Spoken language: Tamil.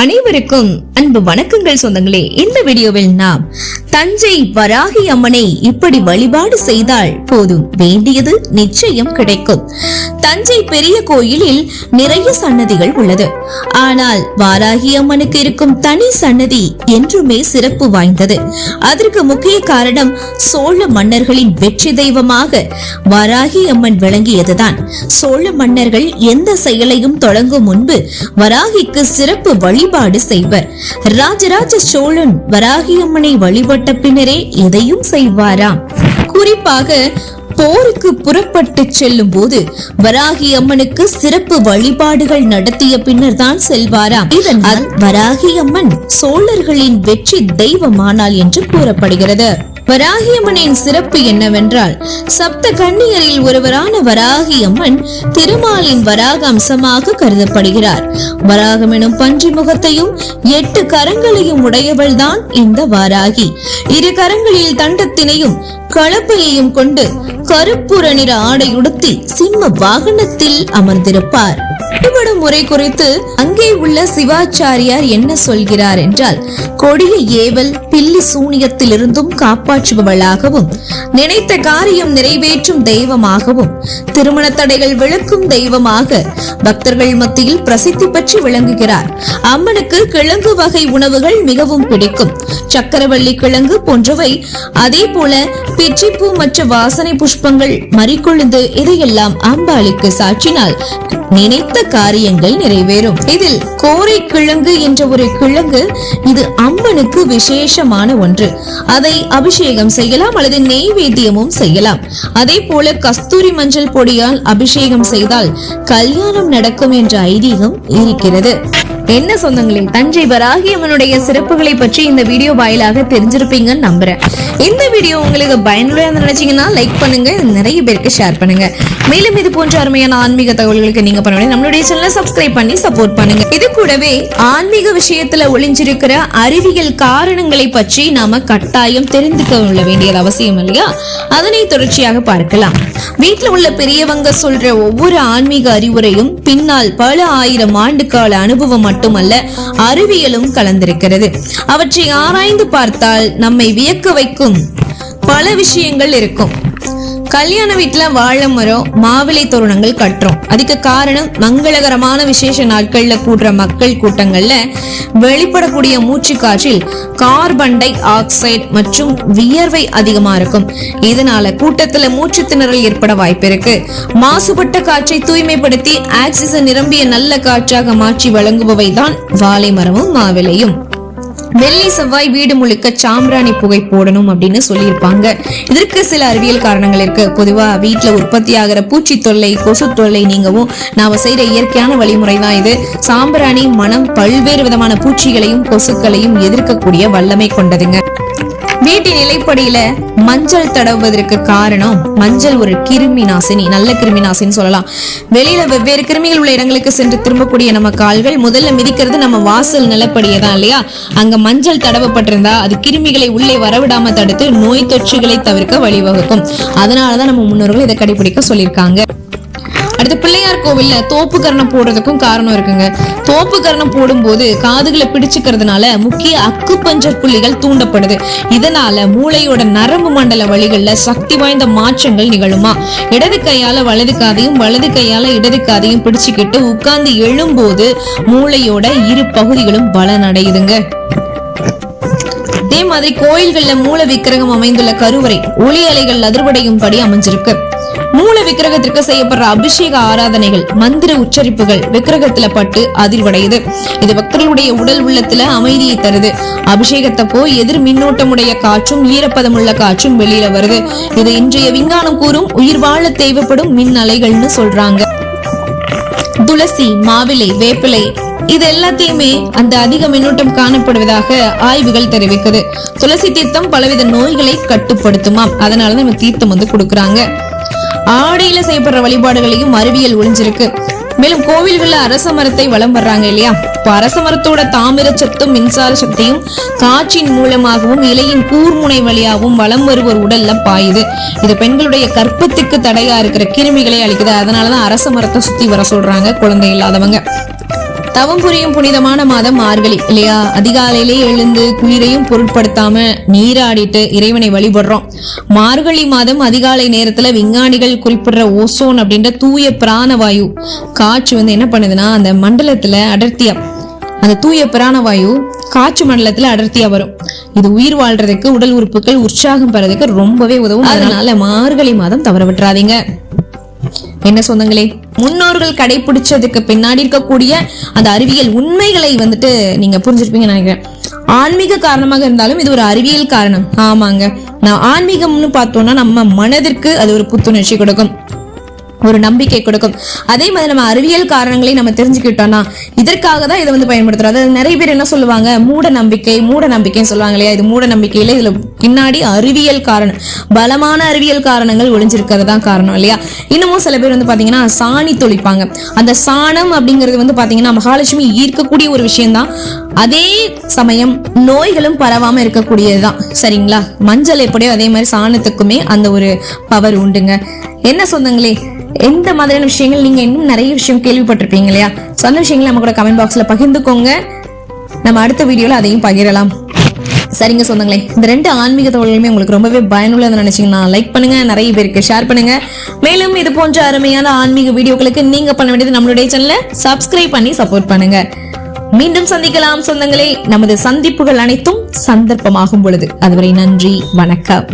அனைவருக்கும் அன்பு வணக்கங்கள் சொந்தங்களே. இந்த வீடியோவில் நாம் தஞ்சை வராகி அம்மனை இப்படி வழிபாடு செய்தால் போதும். வேண்டியது நிச்சயம் கிடைக்கும். தஞ்சை பெரிய கோயிலில் நிறைய சன்னதிகள் உள்ளது. ஆனால் வாராகி அம்மனுக்கு இருக்கும் தனி சன்னதி என்றுமே சிறப்பு வாய்ந்தது. அதற்கு முக்கிய காரணம் சோழ மன்னர்களின் வெற்றி தெய்வமாக வராகி அம்மன் விளங்கியதுதான். சோழ மன்னர்கள் எந்த செயலையும் தொடங்கும் முன்பு வராகிக்கு சிறப்பு வழி வழிபாடு செய்வர். ராஜராஜ சோழன் வராகியம்மனை வழிபட்ட பின்னரே எதையும் செய்வாராம். குறிப்பாக போருக்கு புறப்பட்டு செல்லும் போது வராகி அம்மனுக்கு சிறப்பு வழிபாடுகள் நடத்திய பின்னர் தான் செல்வாராம். இதனால் வராகி அம்மன் சோழர்களின் வெற்றி தெய்வமானால் என்று கூறப்படுகிறது. வராகியம்மனின் சிறப்பு என்னவென்றால் சப்த கண்ணியரில் ஒருவரான வராகி அம்மன் திருமாலின் வராக அம்சமாக கருதப்படுகிறார். வராகம் எனும் பன்றி முகத்தையும் எட்டு கரங்களையும் உடையவள்தான் இந்த வாராகி. இரு கரங்களில் தண்டத்தினையும் கலப்பையையும் கொண்டு கருப்புற நிற ஆடை உடுத்தி சிம்ம வாகனத்தில் அமர்ந்திருப்பார். வழிபடும் முறை குறித்து அங்கே உள்ள சிவாச்சாரியார் என்ன சொல்கிறார் என்றால் கொடிய ஏவல் பில்லி சூனியத்திலிருந்தும் காப்பாற்ற காப்பாற்றுபவளாகவும் நினைத்த காரியம் நிறைவேற்றும் தெய்வமாகவும் திருமண தடைகள் விளக்கும் தெய்வமாக பக்தர்கள் மத்தியில் பிரசித்தி பற்றி விளங்குகிறார். அம்மனுக்கு கிழங்கு வகை உணவுகள் மிகவும் பிடிக்கும். சக்கரவள்ளி கிழங்கு போன்றவை அதே போல பிச்சிப்பூ மற்ற வாசனை புஷ்பங்கள் மறிக்கொழுந்து இதையெல்லாம் அம்பாளுக்கு சாற்றினால் நினைத்த காரியங்கள் நிறைவேறும். இதில் கோரை கிழங்கு என்ற ஒரு கிழங்கு இது அம்மனுக்கு விசேஷமான ஒன்று. அதை அபிஷேகம் செய்யலாம் அல்லது நெய்வேத்தியமும் செய்யலாம். அதே போல கஸ்தூரி மஞ்சள் பொடியால் அபிஷேகம் செய்தால் கல்யாணம் நடக்கும் என்ற ஐதீகம் இருக்கிறது. என்ன சொந்தங்களே? தஞ்சை வராகியம்மனுடைய சிறப்புகளை பற்றி இந்த வீடியோ வாயிலாக தெரிஞ்சிருப்பீங்கன்னு நம்புறேன். இந்த வீடியோ உங்களுக்கு பயனுள்ளதா நினைச்சீங்கன்னா லைக் பண்ணுங்க நிறைய பேருக்கு ஷேர் பண்ணுங்க. மேலும் இது போன்ற அருமையான ஆன்மீக தகவல்களுக்கு நீங்க பண்ண நம்மளுடைய சேனலை சப்ஸ்கிரைப் பண்ணி சப்போர்ட் பண்ணுங்க. இது கூடவே ஆன்மீக விஷயத்துல ஒளிஞ்சிருக்கிற அறிவியல் காரணங்களை பற்றி நாம கட்டாயம் தெரிந்துக்க கொள்ள வேண்டியது அவசியம் இல்லையா? அதனை தொடர்ச்சியாக பார்க்கலாம். வீட்டுல உள்ள பெரியவங்க சொல்ற ஒவ்வொரு ஆன்மீக அறிவுரையும் பின்னால் பல ஆயிரம் ஆண்டு கால அனுபவம் மட்டுமல்ல அறிவியலும் கலந்திருக்கிறது. அவற்றை ஆராய்ந்து பார்த்தால் நம்மை வியக்க வைக்கும் பல விஷயங்கள் இருக்கும். கல்யாண வீட்டுல வாழை மரம் மாவிலை தோரணங்கள் கட்டுறோம். அதுக்கு காரணம் மங்களகரமான விசேஷ நாட்கள்ல கூடுற மக்கள் கூட்டங்கள்ல வெளிப்படக்கூடிய மூச்சு காற்றில் கார்பன் டை ஆக்சைடு மற்றும் வியர்வை அதிகமா இருக்கும். இதனால கூட்டத்துல மூச்சு திணறல் ஏற்பட வாய்ப்பு இருக்கு. மாசுபட்ட காற்றை தூய்மைப்படுத்தி ஆக்சிஜன் நிரம்பிய நல்ல காற்றாக மாற்றி வழங்குபவை தான் வாழை மரமும் மாவிலையும் வெள்ளி செவ்வாய் வீடு முழுக்க சாம்பிராணி புகை போடணும் அப்படின்னு சொல்லியிருப்பாங்க. இதற்கு சில அறிவியல் காரணங்கள் இருக்கு. பொதுவா வீட்டுல உற்பத்தி ஆகிற பூச்சி தொல்லை கொசு தொல்லை நீங்கவும் நாம செய்யற இயற்கையான வழிமுறை தான் இது. சாம்பிராணி மனம் பல்வேறு விதமான பூச்சிகளையும் கொசுக்களையும் எதிர்க்கக்கூடிய வல்லமை கொண்டதுங்க. வீட்டின் நிலைப்படியில மஞ்சள் தடவுவதற்கு காரணம் மஞ்சள் ஒரு கிருமி நாசினி நல்ல கிருமி நாசினி சொல்லலாம். வெளியில வெவ்வேறு கிருமிகள் உள்ள இடங்களுக்கு சென்று திரும்பக்கூடிய நம்ம கால்கள் முதல்ல மிதிக்கிறது நம்ம வாசல் நிலப்படியே தான் இல்லையா? அங்க மஞ்சள் தடவப்பட்டிருந்தா அது கிருமிகளை உள்ளே வரவிடாம தடுத்து நோய் தொற்றுகளை தவிர்க்க வழிவகுக்கும். அதனாலதான் நம்ம முன்னோர்கள் இதை கடைபிடிக்க சொல்லியிருக்காங்க. அடுத்து பிள்ளையார் கோவில்ல தோப்பு கரணம் போடுறதுக்கும் காரணம் இருக்குங்க. தோப்பு கரணம் போடும்போது காதுகளை பிடிச்சுக்கிறதுனால முக்கிய அக்கு பஞ்சர் புள்ளிகள் தூண்டப்படுது. இதனால மூளையோட நரம்பு மண்டல வழிகள்ல சக்தி வாய்ந்த மாற்றங்கள் நிகழுமா? இடது கையால வலது காதையும் வலது கையால இடது காதையும் பிடிச்சுக்கிட்டு உட்கார்ந்து எழும்போது மூளையோட இரு பகுதிகளும் பலனடையுதுங்க. அதே மாதிரி கோயில்கள்ல மூல விக்கிரகம் அமைந்துள்ள கருவறை ஒளி அலைகள் அதிர்வடையும் படி அமைஞ்சிருக்கு. விக்கிரகத்திற்கு செய்யப்படுற அபிஷேக ஆராதனைகள் மந்திர உச்சரிப்புகள் விக்கிரகத்துல பட்டு அதிர்வடையுது. இது பக்தர்களுடைய உடல் உள்ளத்துல அமைதியை தருது. அபிஷேகத்தப்போ எதிர் மின்னோட்டமுடைய காற்றும் ஈரப்பதமுள்ள காற்றும் வெளியில வருது. இது இன்றைய விஞ்ஞானம் கூறும் உயிர் வாழ தேவைப்படும் மின் அலைகள்னு சொல்றாங்க. துளசி மாவிலை வேப்பிலை இது எல்லாத்தையுமே அந்த அதிக மின்னோட்டம் காணப்படுவதாக ஆய்வுகள் தெரிவிக்குது. துளசி தீர்த்தம் பலவித நோய்களை கட்டுப்படுத்துமாம். அதனாலதான் நம்ம தீர்த்தம் வந்து கொடுக்குறாங்க. ஆடையில செய்யப்படுற வழிபாடுகளையும் அறிவியல் ஒளிஞ்சிருக்கு மேலும் கோவில்கள்ல அரச மரத்தை வலம் வர்றாங்க இல்லையா? இப்ப அரச மரத்தோட தாமிர சத்தும் மின்சார சக்தியும் காற்றின் மூலமாகவும் இலையின் கூர்முனை வழியாகவும் வலம் வருவோர் உடல்ல பாயுது. இது பெண்களுடைய கற்பத்துக்கு தடையா இருக்கிற கிருமிகளை அளிக்குது அதனாலதான் அரச மரத்தை சுத்தி வர சொல்றாங்க குழந்தை இல்லாதவங்க. தவம் புரியும் புனிதமான மாதம் மார்கழி இல்லையா? அதிகாலையிலே எழுந்து குளிரையும் பொருட்படுத்தாம நீராடிட்டு இறைவனை வழிபடுறோம். மார்கழி மாதம் அதிகாலை நேரத்துல விஞ்ஞானிகள் குறிப்பிடுற ஓசோன் அப்படின்ற தூய பிராணவாயு காற்று வந்து என்ன பண்ணுதுன்னா அந்த மண்டலத்துல அடர்த்தியா அந்த தூய பிராணவாயு காற்று மண்டலத்துல அடர்த்தியா வரும். இது உயிர் வாழ்றதுக்கு உடல் உறுப்புகள் உற்சாகம் பெறதுக்கு ரொம்பவே உதவும். அதனால மார்கழி மாதம் தவற விட்டுறாதீங்க. என்ன சொந்தங்களே? முன்னோர்கள் கடைபிடிச்சதுக்கு பின்னாடி இருக்கக்கூடிய அந்த அறிவியல் உண்மைகளை வந்துட்டு நீங்க புரிஞ்சிருப்பீங்கன்னு நினைக்கிறேன். ஆன்மீக காரணமாக இருந்தாலும் இது ஒரு அறிவியல் காரணம். ஆமாங்க. நான் ஆன்மீகம்னு பார்த்தோம்னா நம்ம மனதிற்கு அது ஒரு புத்துணர்ச்சி கொடுக்கும். ஒரு நம்பிக்கை கொடுக்கும். அதே மாதிரி நம்ம அறிவியல் காரணங்களை நம்ம தெரிஞ்சுக்கிட்டோம்னா இதற்காக தான் இதை வந்து பயன்படுத்துறோம். அதாவது நிறைய பேர் என்ன சொல்லுவாங்க? மூட நம்பிக்கை மூட நம்பிக்கைன்னு சொல்லுவாங்க இல்லையா? இது மூட நம்பிக்கையில இதுல பின்னாடி அறிவியல் காரணம் பலமான அறிவியல் காரணங்கள் ஒளிஞ்சிருக்கிறது தான் காரணம் இல்லையா? இன்னமும் சில பேர் வந்து பாத்தீங்கன்னா சாணி தொழிப்பாங்க அந்த சாணம் அப்படிங்கிறது வந்து பாத்தீங்கன்னா மகாலட்சுமி ஈர்க்கக்கூடிய ஒரு விஷயம்தான். அதே சமயம் நோய்களும் பரவாம இருக்கக்கூடியதுதான். சரிங்களா? மஞ்சள் எப்படியோ அதே மாதிரி சாணத்துக்குமே அந்த ஒரு பவர் உண்டுங்க. என்ன சொந்தங்களே? எந்த மாதிரியான விஷயங்கள் நீங்க இன்னும் நிறைய விஷயம் கேள்விப்பட்டிருப்பீங்க இல்லையா? சொந்த அந்த விஷயங்களை நம்ம கூட கமெண்ட் பாக்ஸ்ல பகிர்ந்துக்கோங்க. நம்ம அடுத்த வீடியோல அதையும் பகிரலாம். சரிங்க சொந்தங்களே இந்த ரெண்டு ஆன்மீக தகவல்களுமே உங்களுக்கு ரொம்பவே பயனுள்ளது நினைச்சீங்கன்னா லைக் பண்ணுங்க நிறைய பேருக்கு ஷேர் பண்ணுங்க. மேலும் இது போன்ற அருமையான ஆன்மீக வீடியோக்களுக்கு நீங்க பண்ண வேண்டியது நம்மளுடைய சேனலை சப்ஸ்கிரைப் பண்ணி சப்போர்ட் பண்ணுங்க. மீண்டும் சந்திக்கலாம் சொந்தங்களே. நமது சந்திப்புகள் அனைத்தும் சந்தர்ப்பமாகும் பொழுது. அதுவரை நன்றி வணக்கம்.